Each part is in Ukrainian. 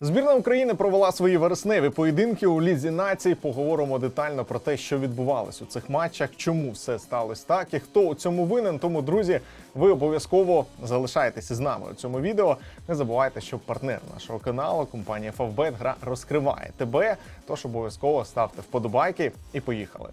Збірна України провела свої вересневі поєдинки у лізі націй. Поговоримо детально про те, що відбувалось у цих матчах, чому все сталося так і хто у цьому винен. Тому, друзі, ви обов'язково залишайтеся з нами у цьому відео. Не забувайте, що партнер нашого каналу, компанія Favbet, гра розкриває тебе. Тож обов'язково ставте вподобайки і поїхали.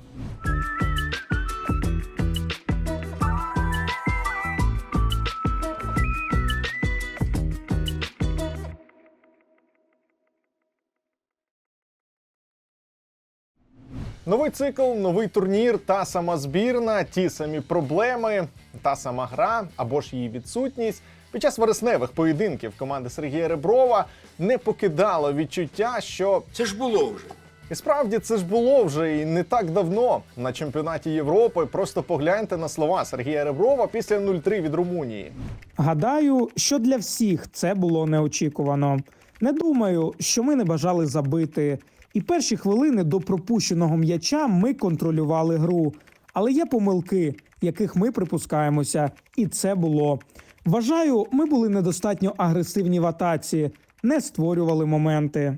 Новий цикл, новий турнір, та сама збірна, ті самі проблеми, та сама гра або ж її відсутність. Під час вересневих поєдинків команди Сергія Реброва не покидало відчуття, що Це ж було вже. і справді це ж було вже і не так давно на чемпіонаті Європи. Просто погляньте на слова Сергія Реброва після 0-3 від Румунії. Гадаю, що для всіх це було неочікувано. Не думаю, що ми не бажали забити. І перші хвилини до пропущеного м'яча ми контролювали гру. Але є помилки, яких ми припускаємося, і це було. Вважаю, ми були недостатньо агресивні в атаці, не створювали моменти.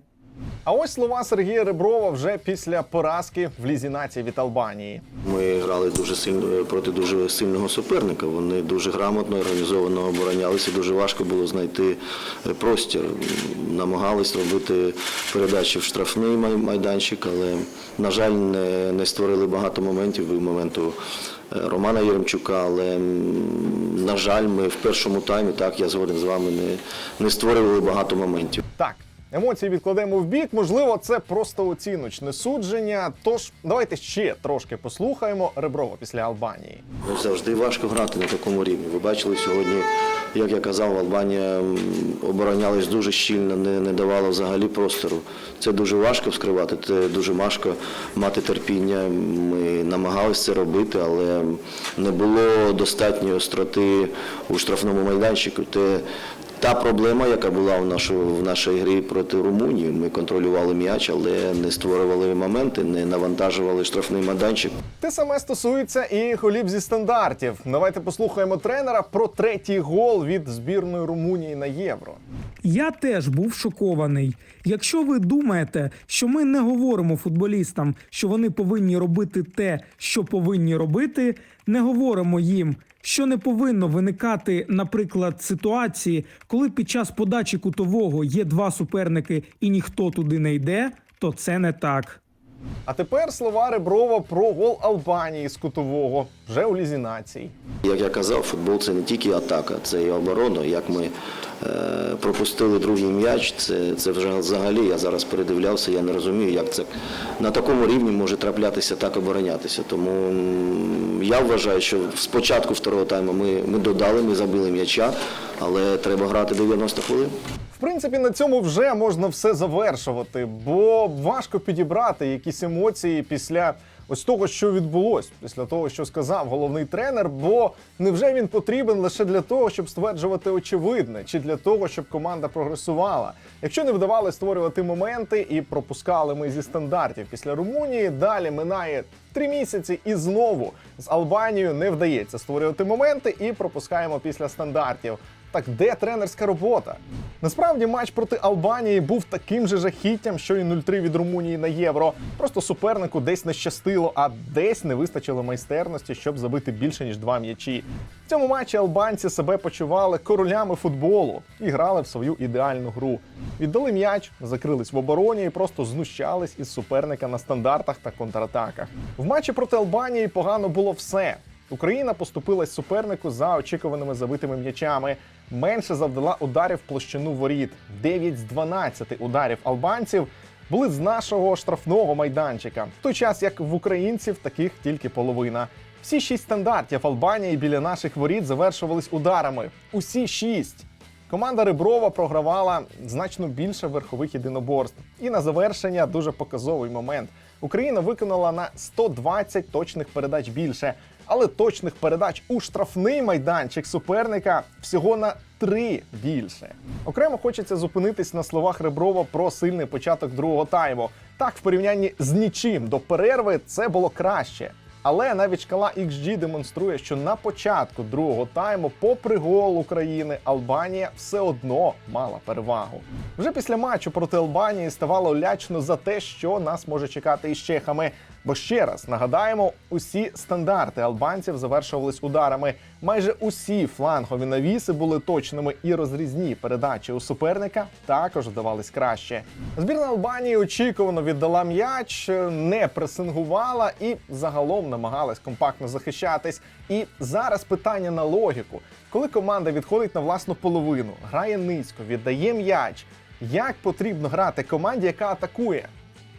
А ось слова Сергія Реброва вже після поразки в лізі нації від Албанії. Ми грали дуже сильно проти дуже сильного суперника. Вони дуже грамотно, організовано оборонялися. Дуже важко було знайти е, простір. Намагались робити передачі в штрафний майданчик, але на жаль, не, не створили багато моментів. Був моменту е, Романа Єремчука, але на жаль, ми в першому таймі, так я згоден з вами, не, не створювали багато моментів. Так, емоції відкладемо в бік. Можливо, це просто оціночне судження. Тож давайте ще трошки послухаємо Реброва після Албанії. Завжди важко грати на такому рівні. Ви бачили сьогодні, як я казав, Албанія оборонялась дуже щільно, не, не давала взагалі простору. Це дуже важко вскривати, це дуже важко мати терпіння. Ми намагалися це робити, але не було достатньої остроти у штрафному майданчику. Те, та проблема, яка була в, нашу, в нашій грі проти Румунії, ми контролювали м'яч, але не створювали моменти, не навантажували штрафний майданчик. Те саме стосується і голів зі стандартів. Давайте послухаємо тренера про третій гол від збірної Румунії на євро. Я теж був шокований. Якщо ви думаєте, що ми не говоримо футболістам, що вони повинні робити те, що повинні робити, не говоримо їм, що не повинно виникати, наприклад, ситуації, коли під час подачі кутового є два суперники і ніхто туди не йде, то це не так. А тепер слова Реброва про гол Албанії з кутового вже у лізі націй. Як я казав, футбол це не тільки атака, це і оборона. Як ми е, пропустили другий м'яч, це, це вже взагалі. Я зараз передивлявся, я не розумію, як це на такому рівні може траплятися так оборонятися. Тому я вважаю, що спочатку второго тайму ми, ми додали, ми забили м'яча, але треба грати 90 хвилин. В принципі, на цьому вже можна все завершувати, бо важко підібрати якісь емоції після ось того, що відбулось, після того, що сказав головний тренер. Бо невже він потрібен лише для того, щоб стверджувати очевидне, чи для того, щоб команда прогресувала? Якщо не вдавали створювати моменти і пропускали ми зі стандартів після Румунії, далі минає три місяці і знову з Албанією не вдається створювати моменти і пропускаємо після стандартів. Так де тренерська робота? Насправді матч проти Албанії був таким же жахіттям, що і 0-3 від Румунії на євро. Просто супернику десь не щастило, а десь не вистачило майстерності, щоб забити більше ніж два м'ячі. В цьому матчі албанці себе почували королями футболу і грали в свою ідеальну гру. Віддали м'яч, закрились в обороні і просто знущались із суперника на стандартах та контратаках. В матчі проти Албанії погано було все. Україна поступилась супернику за очікуваними забитими м'ячами. Менше завдала ударів площину воріт. 9 з 12 ударів албанців були з нашого штрафного майданчика. В той час як в українців таких тільки половина. Всі шість стандартів Албанії біля наших воріт завершувались ударами. Усі шість. Команда Реброва програвала значно більше верхових єдиноборств. І на завершення дуже показовий момент. Україна виконала на 120 точних передач більше, але точних передач у штрафний майданчик суперника всього на 3 більше. Окремо хочеться зупинитись на словах Реброва про сильний початок другого тайму. Так, в порівнянні з нічим до перерви це було краще. Але навіть шкала XG демонструє, що на початку другого тайму, попри гол України, Албанія все одно мала перевагу. Вже після матчу проти Албанії ставало лячно за те, що нас може чекати із чехами. Бо ще раз нагадаємо, усі стандарти албанців завершувались ударами. Майже усі флангові навіси були точними, і розрізні передачі у суперника також вдавались краще. Збірна Албанії очікувано віддала м'яч, не пресингувала і загалом намагалась компактно захищатись. І зараз питання на логіку: коли команда відходить на власну половину, грає низько, віддає м'яч. Як потрібно грати команді, яка атакує?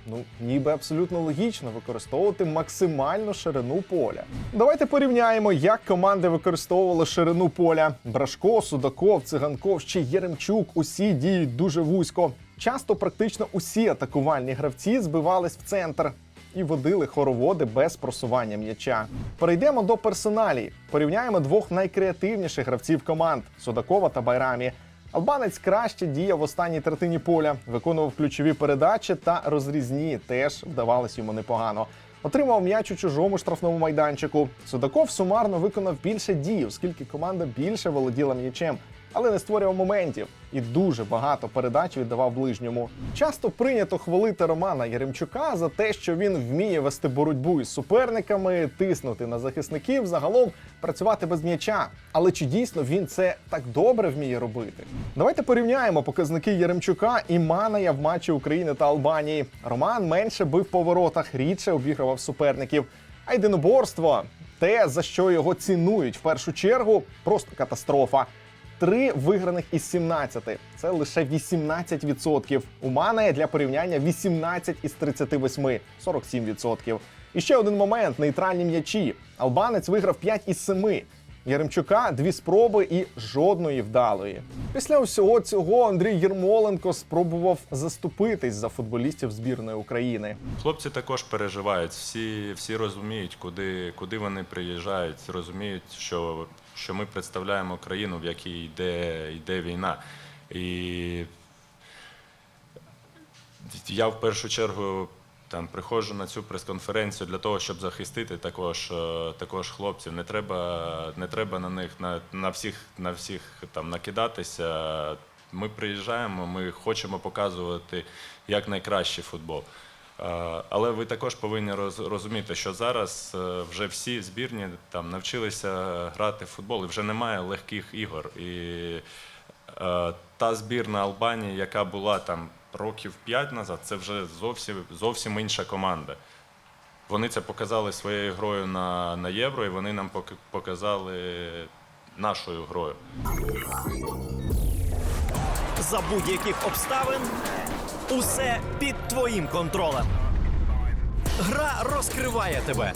Ну, ніби абсолютно логічно використовувати максимальну ширину поля. Давайте порівняємо, як команди використовували ширину поля. Брашко, Судаков, Циганков, ще Єремчук. Усі діють дуже вузько. Часто практично усі атакувальні гравці збивались в центр і водили хороводи без просування м'яча. Перейдемо до персоналій. Порівняємо двох найкреативніших гравців команд Судакова та Байрамі. Албанець краще діяв в останній третині поля, виконував ключові передачі та розрізні теж вдавалось йому непогано. Отримав м'яч у чужому штрафному майданчику. Судаков сумарно виконав більше дій, оскільки команда більше володіла м'ячем, але не створював моментів і дуже багато передач віддавав ближньому. Часто прийнято хвалити Романа Яремчука за те, що він вміє вести боротьбу із суперниками, тиснути на захисників, загалом працювати без м'яча. Але чи дійсно він це так добре вміє робити? Давайте порівняємо показники Яремчука і Маная в матчі України та Албанії. Роман менше бив по воротах, рідше обігрував суперників. А єдиноборство те, за що його цінують в першу чергу, просто катастрофа. Три виграних із 17. Це лише 18%. У Мане для порівняння 18 із 38, 47%. І ще один момент: нейтральні м'ячі. Албанець виграв 5 із 7. Яремчука дві спроби і жодної вдалої. Після всього цього Андрій Єрмоленко спробував заступитись за футболістів збірної України. Хлопці також переживають, всі, всі розуміють, куди, куди вони приїжджають, розуміють, що, що ми представляємо країну, в якій йде, йде війна. І я в першу чергу там приходжу на цю прес-конференцію для того, щоб захистити також, е, також хлопців. Не треба, не треба на них на, на всіх, на всіх там накидатися. Ми приїжджаємо, ми хочемо показувати як найкращий футбол. Е, Але ви також повинні роз- розуміти, що зараз е, вже всі збірні там навчилися грати в футбол, і вже немає легких ігор. І е, та збірна Албанії, яка була там років 5 назад, це вже зовсім, зовсім інша команда. Вони це показали своєю грою на, на євро, і вони нам пок- показали нашою грою. За будь-яких обставин усе під твоїм контролем. Гра розкриває тебе.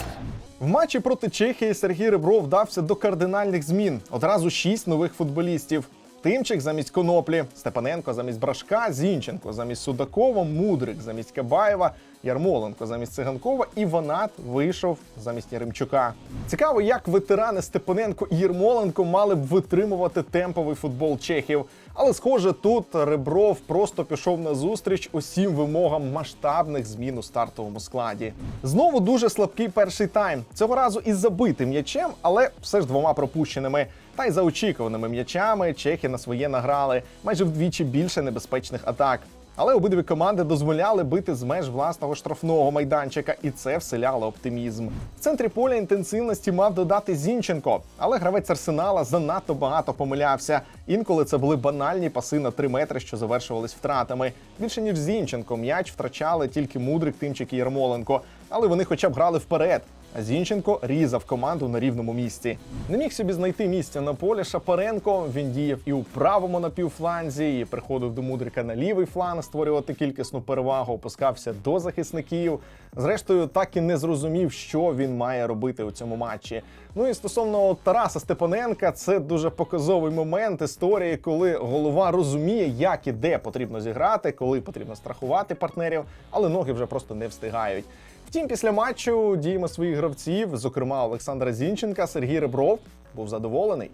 В матчі проти Чехії Сергій Ребров вдався до кардинальних змін. Одразу шість нових футболістів. Тимчик замість Коноплі, Степаненко замість Брашка, Зінченко замість Судакова, Мудрик замість Кабаєва, Ярмоленко замість Циганкова і Ванат вийшов замість Яремчука. Цікаво, як ветерани Степаненко і Єрмоленко мали б витримувати темповий футбол чехів. Але схоже, тут Ребров просто пішов на зустріч усім вимогам масштабних змін у стартовому складі. Знову дуже слабкий перший тайм. Цього разу із забитим м'ячем, але все ж двома пропущеними. Та й за очікуваними м'ячами чехи на своє награли майже вдвічі більше небезпечних атак. Але обидві команди дозволяли бити з меж власного штрафного майданчика, і це вселяло оптимізм. В центрі поля інтенсивності мав додати Зінченко, але гравець арсенала занадто багато помилявся. Інколи це були банальні паси на 3 метри, що завершувались втратами. Більше ніж Зінченко, м'яч втрачали тільки Мудрик, Тимчик і Ярмоленко, але вони хоча б грали вперед. А Зінченко різав команду на рівному місці. Не міг собі знайти місця на полі Шапаренко. Він діяв і у правому напівфланзі, і приходив до Мудрика на лівий фланг створювати кількісну перевагу, опускався до захисників. Зрештою, так і не зрозумів, що він має робити у цьому матчі. Ну і стосовно Тараса Степаненка, це дуже показовий момент історії, коли голова розуміє, як і де потрібно зіграти, коли потрібно страхувати партнерів, але ноги вже просто не встигають. Втім, після матчу діями своїх гравців, зокрема Олександра Зінченка, Сергій Ребров був задоволений.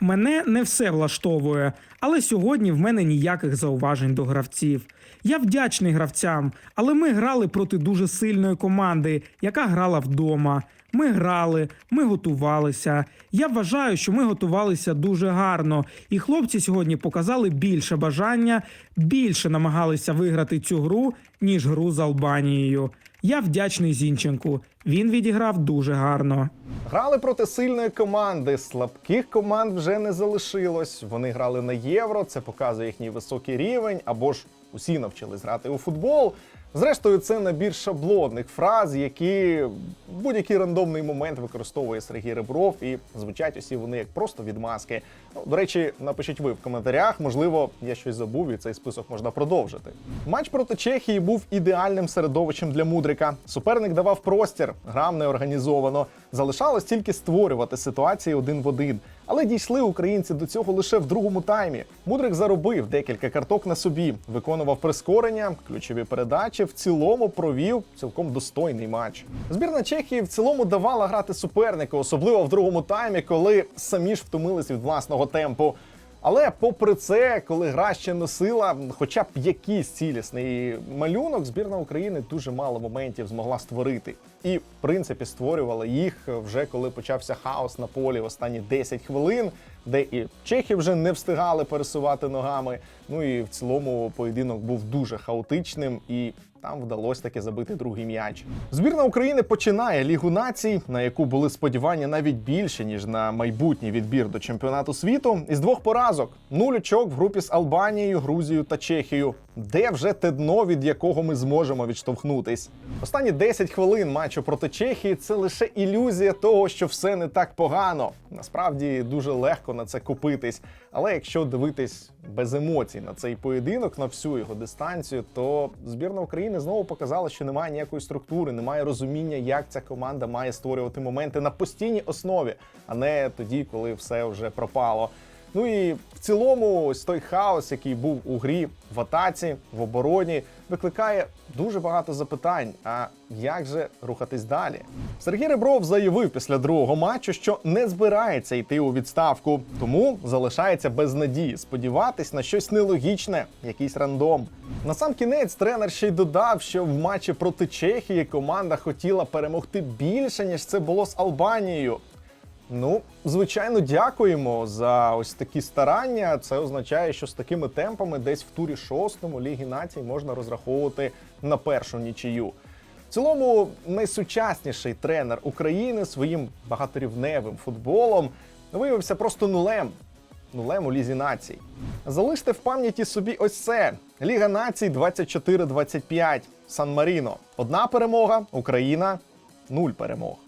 Мене не все влаштовує, але сьогодні в мене ніяких зауважень до гравців. Я вдячний гравцям, але ми грали проти дуже сильної команди, яка грала вдома. Ми грали, ми готувалися. Я вважаю, що ми готувалися дуже гарно, і хлопці сьогодні показали більше бажання, більше намагалися виграти цю гру, ніж гру з Албанією. Я вдячний Зінченку. Він відіграв дуже гарно. Грали проти сильної команди. Слабких команд вже не залишилось. Вони грали на євро. Це показує їхній високий рівень, або ж усі навчились грати у футбол. Зрештою, це набір шаблонних фраз, які в будь-який рандомний момент використовує Сергій Ребров, і звучать усі вони як просто відмазки. Ну, до речі, напишіть ви в коментарях. Можливо, я щось забув, і цей список можна продовжити. Матч проти Чехії був ідеальним середовищем для мудрика. Суперник давав простір, грав неорганізовано. Залишалось тільки створювати ситуації один в один. Але дійшли українці до цього лише в другому таймі. Мудрик заробив декілька карток на собі, виконував прискорення, ключові передачі. В цілому провів цілком достойний матч. Збірна Чехії в цілому давала грати супернику, особливо в другому таймі, коли самі ж втомились від власного темпу. Але попри це, коли гра ще носила хоча б якийсь цілісний малюнок, збірна України дуже мало моментів змогла створити. І, в принципі, створювала їх вже коли почався хаос на полі в останні 10 хвилин, де і чехи вже не встигали пересувати ногами. Ну і в цілому поєдинок був дуже хаотичним і. Там вдалося таки забити другий м'яч. Збірна України починає лігу націй, на яку були сподівання навіть більше ніж на майбутній відбір до чемпіонату світу. Із двох поразок: нуль очок в групі з Албанією, Грузією та Чехією. Де вже те дно, від якого ми зможемо відштовхнутись? Останні 10 хвилин матчу проти Чехії це лише ілюзія того, що все не так погано. Насправді дуже легко на це купитись. Але якщо дивитись без емоцій на цей поєдинок, на всю його дистанцію, то збірна України знову показала, що немає ніякої структури, немає розуміння, як ця команда має створювати моменти на постійній основі, а не тоді, коли все вже пропало. Ну і в цілому, ось той хаос, який був у грі в атаці, в обороні, викликає дуже багато запитань. А як же рухатись далі? Сергій Ребров заявив після другого матчу, що не збирається йти у відставку, тому залишається без надії сподіватись на щось нелогічне, якийсь рандом. На сам кінець тренер ще й додав, що в матчі проти Чехії команда хотіла перемогти більше ніж це було з Албанією. Ну, звичайно, дякуємо за ось такі старання. Це означає, що з такими темпами десь в турі шостому Ліги націй можна розраховувати на першу нічию. В цілому, найсучасніший тренер України своїм багаторівневим футболом виявився просто нулем. Нулем у Лізі націй. Залиште в пам'яті собі ось це: Ліга націй 24-25. Сан Маріно. Одна перемога, Україна нуль перемог.